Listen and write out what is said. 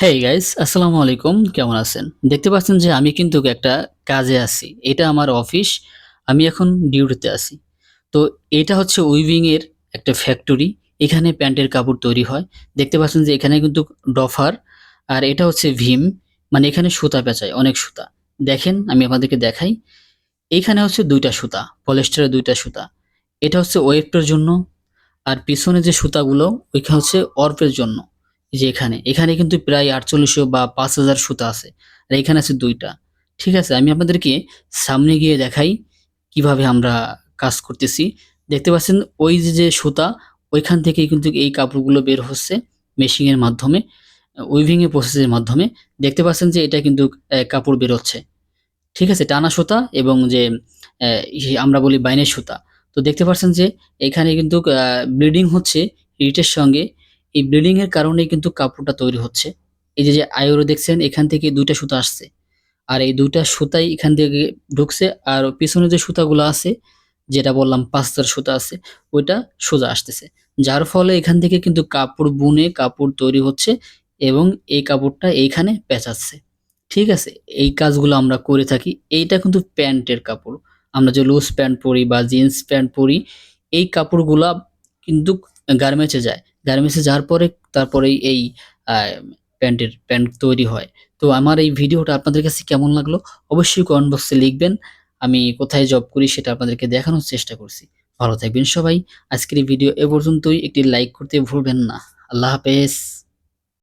Hey guys আসসালামু আলাইকুম। কেমন আছেন? দেখতে পাচ্ছেন যে আমি কিন্তু একটা কাজে আছি। এটা আমার অফিস, আমি এখন ডিউটিতে আছি। তো এটা হচ্ছে উইভিং এর একটা ফ্যাক্টরি এখানে প্যান্টের কাপড় তৈরি হয়। দেখতে পাচ্ছেন যে এখানে কিন্তু ডফার, আর এটা হচ্ছে ভীম। মানে এখানে সুতা পেঁচায়, অনেক সুতা। দেখেন, আমি আপনাদেরকে দেখাই। এইখানে হচ্ছে দুইটা সুতা পলেস্টারের দুইটা সুতা। এটা হচ্ছে ওয়েবটার জন্য, আর পিছনে যে সুতাগুলো, ওইখানে হচ্ছে অর্পের জন্য। যে এখানে। এখানে কিন্তু প্রায় আটচল্লিশশো বা পাঁচ হাজার সুতা আছে। আর এখানে আছে দুইটা। ঠিক আছে, আমি আপনাদেরকে সামনে গিয়ে দেখাই কীভাবে আমরা কাজ করতেছি। দেখতে পাচ্ছেন, ওই যে যে সুতা, ওইখান থেকে কিন্তু এই কাপড়গুলো বের হচ্ছে মেশিনের মাধ্যমে উইভিং এর প্রসেসের মাধ্যমে। দেখতে পাচ্ছেন যে এটা কিন্তু কাপড় বেরোচ্ছে। ঠিক আছে, টানা সুতা এবং যে আমরা বলি বাইনের সুতা। তো দেখতে পাচ্ছেন যে এখানে কিন্তু ব্লিডিং হচ্ছে হিটের সঙ্গে। এই ব্লিডিং এর কারণে কিন্তু কাপড়টা তৈরি হচ্ছে। এই যে যে আয়রো দেখছেন, এখান থেকে দুইটা সুতা আসছে। আর এই দুইটা সুতাই এখান থেকে ঢুকছে, আর পিছনে যে সুতাগুলো আছে, যেটা বললাম পাঁচটার সুতা আছে, ওইটা সোজা আসতেছে। যার ফলে এখান থেকে কিন্তু কাপড় বুনে কাপড় তৈরি হচ্ছে এবং এই কাপড়টা এইখানে পেঁচাচ্ছে। ঠিক আছে, এই কাজগুলো আমরা করে থাকি। এইটা কিন্তু প্যান্টের কাপড়। আমরা যে লুজ প্যান্ট পরি বা জিন্স প্যান্ট পরি, এই কাপড়গুলা কিন্তু গার্মেন্টসে যায়। গার্মেন্টসে যাওয়ার পরে তারপরে এই প্যান্টের, প্যান্ট তৈরি হয়। তো আমার এই ভিডিওটা আপনাদের কাছে কেমন লাগল অবশ্যই কমেন্ট বক্সে লিখবেন। আমি কোথায় জব করি সেটা আপনাদেরকে দেখানোর চেষ্টা করছি। ভালো থাকবেন সবাই। আজকের এই ভিডিও এ পর্যন্তই। একটি লাইক করতে ভুলবেন না। আল্লাহ হাফেজ।